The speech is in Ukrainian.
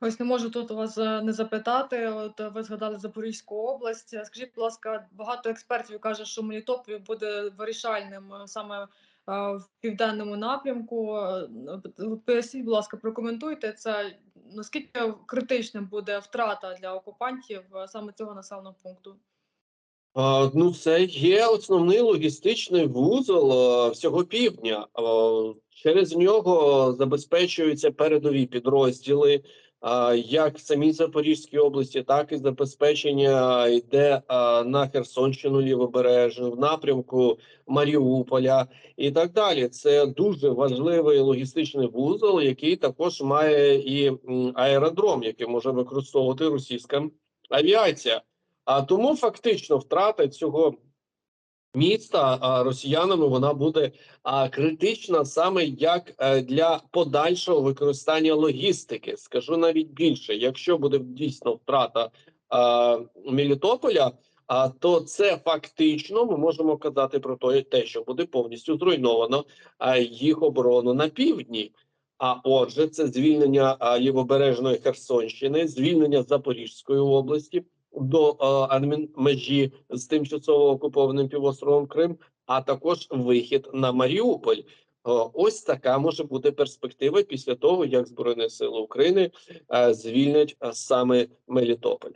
Ось не можу тут вас е, не запитати. От е, ви згадали Запорізьку область. Е, Скажіть, будь ласка, багато експертів каже, що Мелітополь буде вирішальним саме в південному напрямку. Поясніть, будь ласка, прокоментуйте це. Наскільки критичним буде втрата для окупантів саме цього населеного пункту? Ну, це є основний логістичний вузол всього півдня. Через нього забезпечуються передові підрозділи, як в самій Запорізькій області, так і забезпечення йде на Херсонщину лівобережну, в напрямку Маріуполя і так далі. Це дуже важливий логістичний вузол, який також має і аеродром, який може використовувати російська авіація. А тому фактично втрата цього міста росіянами вона буде критична саме як е, для подальшого використання логістики. Скажу навіть більше, якщо буде дійсно втрата Мелітополя, а то це фактично ми можемо казати про те, що буде повністю зруйновано їх оборону на півдні. А отже, це звільнення лівобережної Херсонщини, звільнення Запорізької області до е, адмінмежі з тимчасово окупованим півостровом Крим, а також вихід на Маріуполь. Е, ось така може бути перспектива після того, як Збройні Сили України е, звільнять саме Мелітополь.